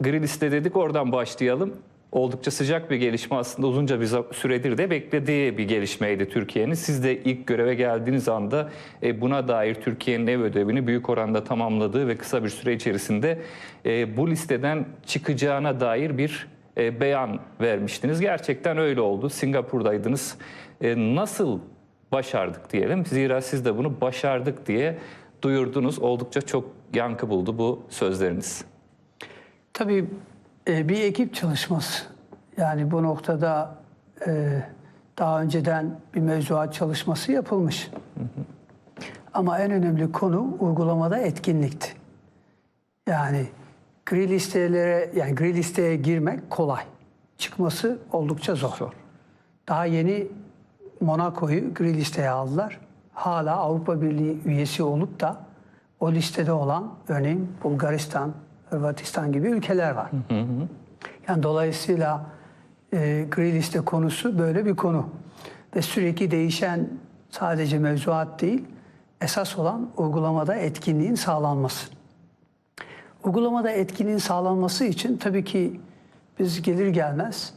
Gri liste dedik oradan başlayalım. Oldukça sıcak bir gelişme aslında uzunca bir süredir de beklediği bir gelişmeydi Türkiye'nin. Siz de ilk göreve geldiğiniz anda e, buna dair Türkiye'nin ev ödevini büyük oranda tamamladığı ve kısa bir süre içerisinde e, bu listeden çıkacağına dair bir e, beyan vermiştiniz. Gerçekten öyle oldu. Singapur'daydınız. Nasıl başardık diyelim. Zira siz de bunu başardık diye duyurdunuz. Oldukça çok yankı buldu bu sözleriniz. Tabii e, bir ekip çalışması. Yani bu noktada e, daha önceden bir mevzuat çalışması yapılmış. Ama en önemli konu uygulamada etkinlikti. Yani gri listelere yani gri listeye girmek kolay. Çıkması oldukça zor. Zor. Daha yeni Monaco'yu gri listeye aldılar. Hala Avrupa Birliği üyesi olup da o listede olan örneğin Bulgaristan, Hırvatistan gibi ülkeler var. Yani dolayısıyla e, gri liste konusu böyle bir konu. Ve sürekli değişen sadece mevzuat değil, esas olan uygulamada etkinliğin sağlanması. Uygulamada etkinliğin sağlanması için tabii ki biz gelir gelmez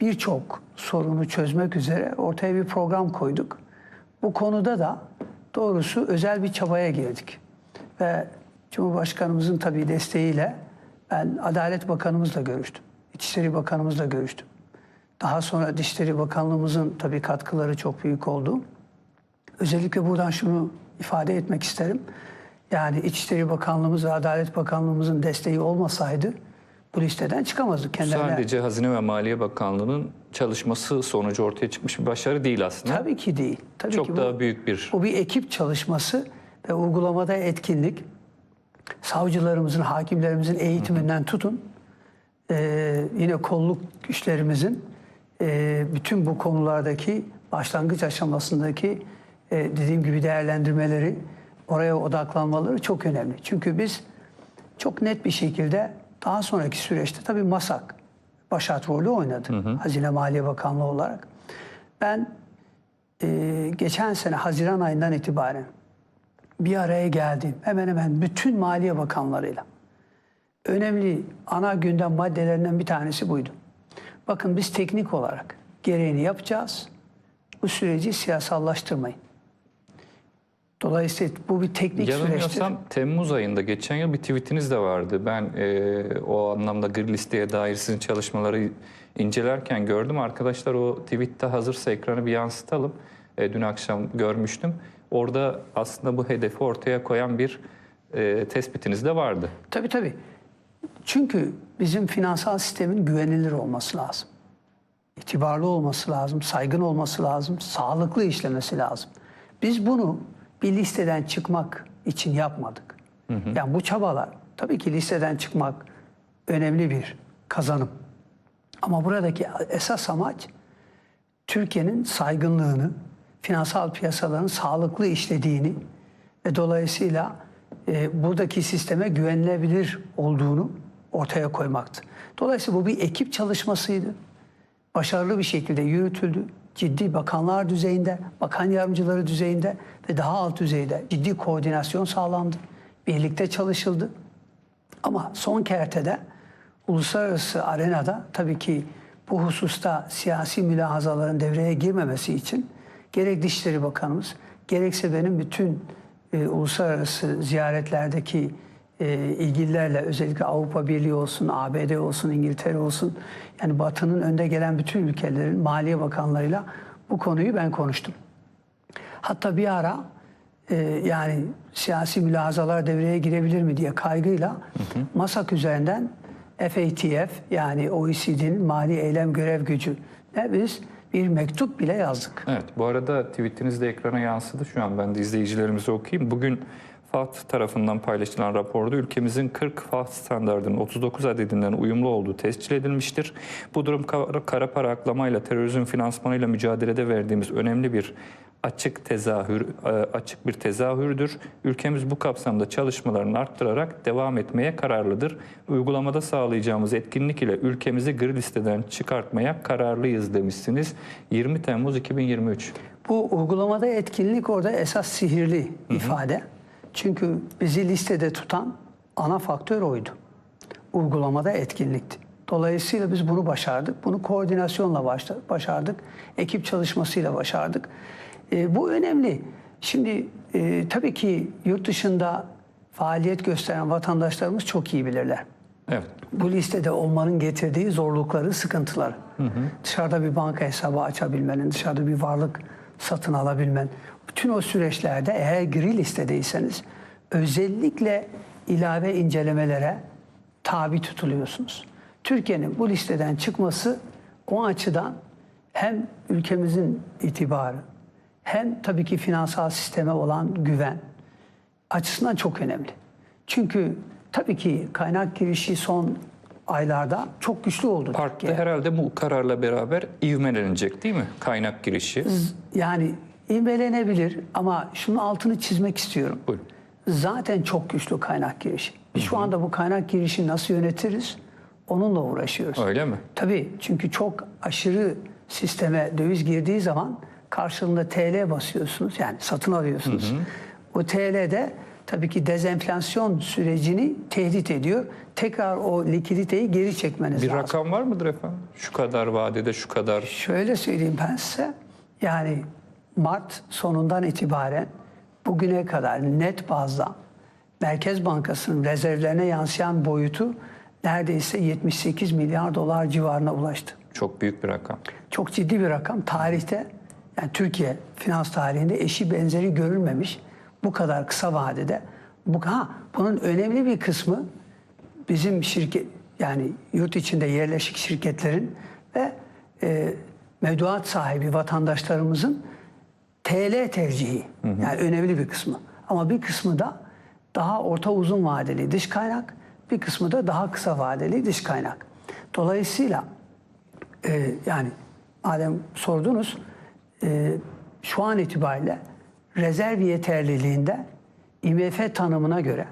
birçok sorunu çözmek üzere ortaya bir program koyduk. Bu konuda da doğrusu özel bir çabaya girdik. Ve Cumhurbaşkanımızın tabii desteğiyle ben Adalet Bakanımızla görüştüm. İçişleri Bakanımızla görüştüm. Daha sonra Dışişleri Bakanlığımızın tabii katkıları çok büyük oldu. Özellikle buradan şunu ifade etmek isterim. Yani İçişleri Bakanlığımız ve Adalet Bakanlığımızın desteği olmasaydı bu listeden çıkamazdık kendilerine. Sadece Hazine ve Maliye Bakanlığı'nın çalışması sonucu ortaya çıkmış bir başarı değil aslında. Tabii ki değil. Tabii Çok ki bu, daha büyük bir bu bir ekip çalışması ve uygulamada etkinlik. Savcılarımızın, hakimlerimizin eğitiminden tutun. Ee, yine kolluk güçlerimizin e, bütün bu konulardaki başlangıç aşamasındaki e, dediğim gibi değerlendirmeleri, oraya odaklanmaları çok önemli. Çünkü biz çok net bir şekilde daha sonraki süreçte tabii MASAK başat rolü oynadı. Hazine Maliye Bakanlığı olarak. Ben e, geçen sene Haziran ayından itibaren bir araya geldim. Hemen hemen bütün Maliye Bakanlarıyla. Önemli ana gündem maddelerinden bir tanesi buydu. Bakın biz teknik olarak gereğini yapacağız. Bu süreci siyasallaştırmayın. Dolayısıyla bu bir teknik süreçtir. Temmuz ayında geçen yıl bir tweetiniz de vardı. Ben e, o anlamda gri listeye dair sizin çalışmaları incelerken gördüm. Arkadaşlar o tweette hazırsa ekranı bir yansıtalım. E, dün akşam görmüştüm. Orada aslında bu hedefi ortaya koyan bir e, tespitiniz de vardı. Tabii tabii. Çünkü bizim finansal sistemin güvenilir olması lazım. İtibarlı olması lazım, saygın olması lazım, sağlıklı işlemesi lazım. Biz bunu bir listeden çıkmak için yapmadık. Yani bu çabalar tabii ki listeden çıkmak önemli bir kazanım. Ama buradaki esas amaç Türkiye'nin saygınlığını, finansal piyasaların sağlıklı işlediğini ve dolayısıyla e, buradaki sisteme güvenilebilir olduğunu ortaya koymaktı. Dolayısıyla bu bir ekip çalışmasıydı. Başarılı bir şekilde yürütüldü. Ciddi bakanlar düzeyinde, bakan yardımcıları düzeyinde ve daha alt düzeyde ciddi koordinasyon sağlandı. Birlikte çalışıldı. Ama son kertede uluslararası arenada tabii ki bu hususta siyasi mülahazaların devreye girmemesi için gerek Dışişleri Bakanımız gerekse benim bütün e, uluslararası ziyaretlerdeki e, ilgililerle özellikle Avrupa Birliği olsun, ABD olsun, İngiltere olsun yani Batı'nın önde gelen bütün ülkelerin maliye bakanlarıyla bu konuyu ben konuştum. Hatta bir ara e, yani siyasi mülahazalar devreye girebilir mi diye kaygıyla MASAK üzerinden FATF yani OECD'nin mali eylem görev gücü ne biz bir mektup bile yazdık. Evet, bu arada tweetiniz de ekrana yansıdı. Şu an ben de izleyicilerimize okuyayım. Bugün FAT tarafından paylaşılan raporda ülkemizin 40 FAT standartının 39 adedinden uyumlu olduğu tescil edilmiştir. Bu durum kara, para aklamayla, terörizm finansmanıyla mücadelede verdiğimiz önemli bir açık tezahür e, açık bir tezahürdür. Ülkemiz bu kapsamda çalışmalarını arttırarak devam etmeye kararlıdır. Uygulamada sağlayacağımız etkinlik ile ülkemizi gri listeden çıkartmaya kararlıyız demişsiniz. 20 Temmuz 2023. Bu uygulamada etkinlik orada esas sihirli ifade. Çünkü bizi listede tutan ana faktör oydu. uygulamada etkinlikti. Dolayısıyla biz bunu başardık. Bunu koordinasyonla başardık. Ekip çalışmasıyla başardık. E, bu önemli. Şimdi e, tabii ki yurt dışında faaliyet gösteren vatandaşlarımız çok iyi bilirler Evet. bu listede olmanın getirdiği zorlukları, sıkıntıları. Dışarıda bir banka hesabı açabilmenin, dışarıda bir varlık satın alabilmen. Bütün o süreçlerde eğer gri listedeyseniz özellikle ilave incelemelere tabi tutuluyorsunuz. Türkiye'nin bu listeden çıkması o açıdan hem ülkemizin itibarı hem tabii ki finansal sisteme olan güven açısından çok önemli. Çünkü tabii ki kaynak girişi son aylarda çok güçlü oldu. Parkta Türkiye. herhalde bu kararla beraber ivmelenecek değil mi? Kaynak girişi. Yani ivmelenebilir ama şunun altını çizmek istiyorum. Buyurun. Zaten çok güçlü kaynak girişi. Biz şu anda bu kaynak girişi nasıl yönetiriz? Onunla uğraşıyoruz. Öyle mi? Tabii çünkü çok aşırı sisteme döviz girdiği zaman karşılığında TL basıyorsunuz yani satın alıyorsunuz. O TL'de tabii ki dezenflasyon sürecini tehdit ediyor. Tekrar o likiditeyi geri çekmeniz Bir lazım. rakam var mıdır efendim? Şu kadar vadede şu kadar. Şöyle söyleyeyim ben size. Yani Mart sonundan itibaren bugüne kadar net bazda Merkez Bankası'nın rezervlerine yansıyan boyutu neredeyse 78 milyar dolar civarına ulaştı. Çok büyük bir rakam. Çok ciddi bir rakam. Tarihte yani Türkiye finans tarihinde eşi benzeri görülmemiş bu kadar kısa vadede. Bu, ha, bunun önemli bir kısmı bizim şirket yani yurt içinde yerleşik şirketlerin ve e, mevduat sahibi vatandaşlarımızın TL tercihi. Yani önemli bir kısmı. Ama bir kısmı da daha orta uzun vadeli dış kaynak, bir kısmı da daha kısa vadeli dış kaynak. Dolayısıyla e, yani madem sordunuz e, şu an itibariyle rezerv yeterliliğinde IMF tanımına göre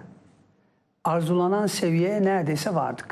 arzulanan seviyeye neredeyse vardık.